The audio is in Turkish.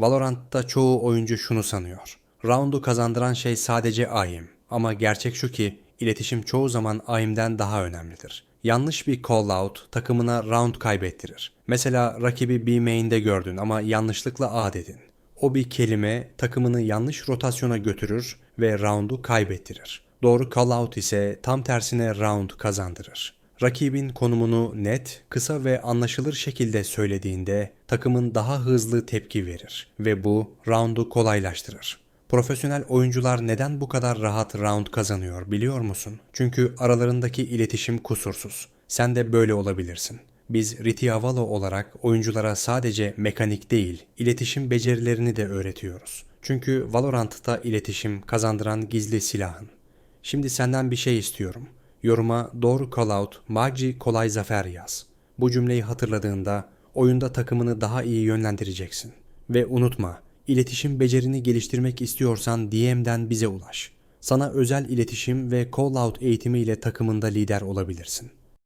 Valorant'ta çoğu oyuncu şunu sanıyor. Round'u kazandıran şey sadece aim. Ama gerçek şu ki iletişim çoğu zaman aim'den daha önemlidir. Yanlış bir call out takımına round kaybettirir. Mesela rakibi B main'de gördün ama yanlışlıkla A dedin. O bir kelime takımını yanlış rotasyona götürür ve round'u kaybettirir. Doğru call out ise tam tersine round kazandırır. Rakibin konumunu net, kısa ve anlaşılır şekilde söylediğinde takımın daha hızlı tepki verir ve bu roundu kolaylaştırır. Profesyonel oyuncular neden bu kadar rahat round kazanıyor biliyor musun? Çünkü aralarındaki iletişim kusursuz. Sen de böyle olabilirsin. Biz Ritiavalo olarak oyunculara sadece mekanik değil, iletişim becerilerini de öğretiyoruz. Çünkü Valorant'ta iletişim kazandıran gizli silahın. Şimdi senden bir şey istiyorum. Yoruma doğru call out, Magci kolay zafer yaz. Bu cümleyi hatırladığında oyunda takımını daha iyi yönlendireceksin. Ve unutma, iletişim becerini geliştirmek istiyorsan DM'den bize ulaş. Sana özel iletişim ve call out eğitimi ile takımında lider olabilirsin.